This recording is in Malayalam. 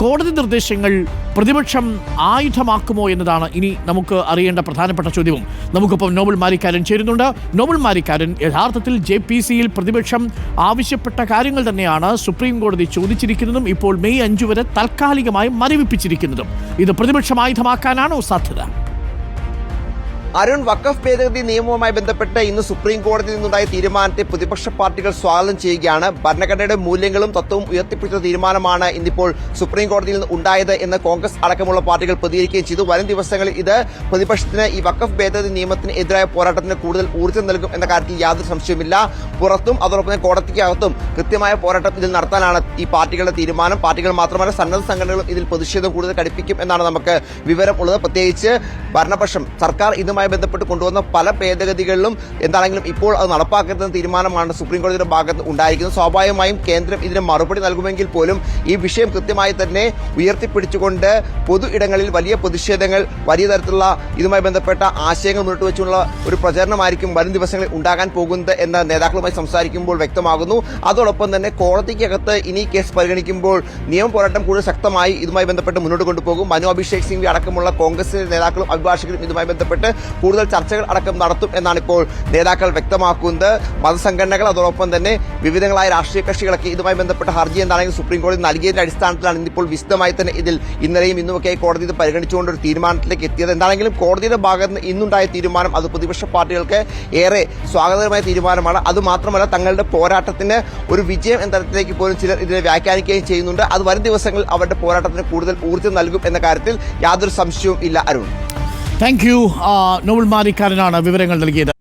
കോടതി നിർദ്ദേശങ്ങൾ പ്രതിപക്ഷം ആയുധമാക്കുമോ എന്നതാണ് ഇനി നമുക്ക് അറിയേണ്ട പ്രധാനപ്പെട്ട ചോദ്യവും. നമുക്കിപ്പം നോബൽ മാരിക്കാരൻ ചേരുന്നുണ്ട്. നോബൽ മാരിക്കാരൻ യഥാർത്ഥത്തിൽ ജെ പി സിയിൽ പ്രതിപക്ഷം ആവശ്യപ്പെട്ട കാര്യങ്ങൾ തന്നെയാണ് സുപ്രീം കോടതി ചോദിച്ചിരിക്കുന്നതും ഇപ്പോൾ മെയ് അഞ്ചു വരെ താൽക്കാലികമായി മരവിപ്പിച്ചിരിക്കുന്നതും. ഇത് പ്രതിപക്ഷം ആയുധമാക്കാനാണോ സാധ്യത? അരുൺ വഖഫ് ഭേദഗതി നിയമവുമായി ബന്ധപ്പെട്ട് ഇന്ന് സുപ്രീം കോടതിയിൽ നിന്നുണ്ടായ തീരുമാനത്തെ പ്രതിപക്ഷ പാർട്ടികൾ സ്വാഗതം ചെയ്യുകയാണ്. ഭരണഘടനയുടെ മൂല്യങ്ങളും തത്വവും ഉയർത്തിപ്പിടിച്ച തീരുമാനമാണ് ഇന്നിപ്പോൾ സുപ്രീം കോടതിയിൽ ഉണ്ടായത് എന്ന് കോൺഗ്രസ് അടക്കമുള്ള പാർട്ടികൾ പ്രതികരിക്കുകയും ചെയ്തു. വരും ദിവസങ്ങളിൽ ഇത് പ്രതിപക്ഷത്തിന് ഈ വഖഫ് ഭേദഗതി നിയമത്തിന് എതിരായ പോരാട്ടത്തിന് കൂടുതൽ ഊർജം നൽകും എന്ന കാര്യത്തിൽ യാതൊരു സംശയവുമില്ല. പുറത്തും അതോടൊപ്പം തന്നെ കോടതിക്കകത്തും കൃത്യമായ പോരാട്ടം ഇതിൽ നടത്താനാണ് ഈ പാർട്ടികളുടെ തീരുമാനം. പാർട്ടികൾ മാത്രമല്ല സന്നദ്ധ സംഘടനകളും ഇതിൽ പ്രതിഷേധം കൂടുതൽ കടുപ്പിക്കും എന്നാണ് നമുക്ക് വിവരം ഉള്ളത് പ്രത്യേകിച്ച് ഭരണപക്ഷം സർക്കാർ ഇതുമായി ബന്ധപ്പെട്ട് കൊണ്ടുവന്ന പല ഭേദഗതികളിലും എന്താണെങ്കിലും ഇപ്പോൾ അത് നടപ്പാക്കുന്ന തീരുമാനമാണ് സുപ്രീം കോടതിയുടെ ഭാഗത്ത് ഉണ്ടായിരിക്കുന്നത്. സ്വാഭാവികമായും കേന്ദ്രം ഇതിന് മറുപടി നൽകുമെങ്കിൽ പോലും ഈ വിഷയം കൃത്യമായി തന്നെ ഉയർത്തിപ്പിടിച്ചുകൊണ്ട് പൊതു ഇടങ്ങളിൽ വലിയ പ്രതിഷേധങ്ങൾ വലിയ തരത്തിലുള്ള ഇതുമായി ബന്ധപ്പെട്ട ആശയങ്ങൾ മുന്നോട്ട് വെച്ചുള്ള ഒരു പ്രചരണമായിരിക്കും വരും ദിവസങ്ങളിൽ ഉണ്ടാകാൻ പോകുന്നത് എന്ന് നേതാക്കളുമായി സംസാരിക്കുമ്പോൾ വ്യക്തമാകുന്നു. അതോടൊപ്പം തന്നെ കോടതിക്കകത്ത് ഇനി കേസ് പരിഗണിക്കുമ്പോൾ നിയമ പോരാട്ടം കൂടുതൽ ശക്തമായി ഇതുമായി ബന്ധപ്പെട്ട് മുന്നോട്ട് കൊണ്ടുപോകും. മനു അഭിഷേക് സിംഗ് അടക്കമുള്ള കോൺഗ്രസ് നേതാക്കളും അഭിഭാഷകരും ഇതുമായി ബന്ധപ്പെട്ട് കൂടുതൽ ചർച്ചകൾ അടക്കം നടത്തും എന്നാണ് ഇപ്പോൾ നേതാക്കൾ വ്യക്തമാക്കുന്നത്. മതസംഘടനകൾ അതോടൊപ്പം തന്നെ വിവിധങ്ങളായ രാഷ്ട്രീയ കക്ഷികളൊക്കെ ഇതുമായി ബന്ധപ്പെട്ട ഹർജി എന്താണെങ്കിൽ സുപ്രീം കോടതി നൽകിയതിന്റെ അടിസ്ഥാനത്തിലാണ് ഇന്നിപ്പോൾ വിശദമായി തന്നെ ഇതിൽ ഇന്നലെയും ഇന്നുമൊക്കെ കോടതി ഇത് പരിഗണിച്ചുകൊണ്ട് ഒരു തീരുമാനത്തിലേക്ക് എത്തിയത്. എന്താണെങ്കിലും കോടതിയുടെ ഭാഗത്ത് നിന്ന് ഇന്നുണ്ടായ തീരുമാനം അത് പ്രതിപക്ഷ പാർട്ടികൾക്ക് ഏറെ സ്വാഗതകരമായ തീരുമാനമാണ്. അതുമാത്രമല്ല തങ്ങളുടെ പോരാട്ടത്തിന് ഒരു വിജയം എന്ന തരത്തിലേക്ക് പോലും ചിലർ ഇതിനെ വ്യാഖ്യാനിക്കുകയും ചെയ്യുന്നുണ്ട്. അത് വരും ദിവസങ്ങളിൽ അവരുടെ പോരാട്ടത്തിന് കൂടുതൽ ഊർജം നൽകും എന്ന കാര്യത്തിൽ യാതൊരു സംശയവും ഇല്ല അരുൺ. താങ്ക് യു നോബൽ മാരിക്കാരനാണ് വിവരങ്ങൾ നൽകിയത്.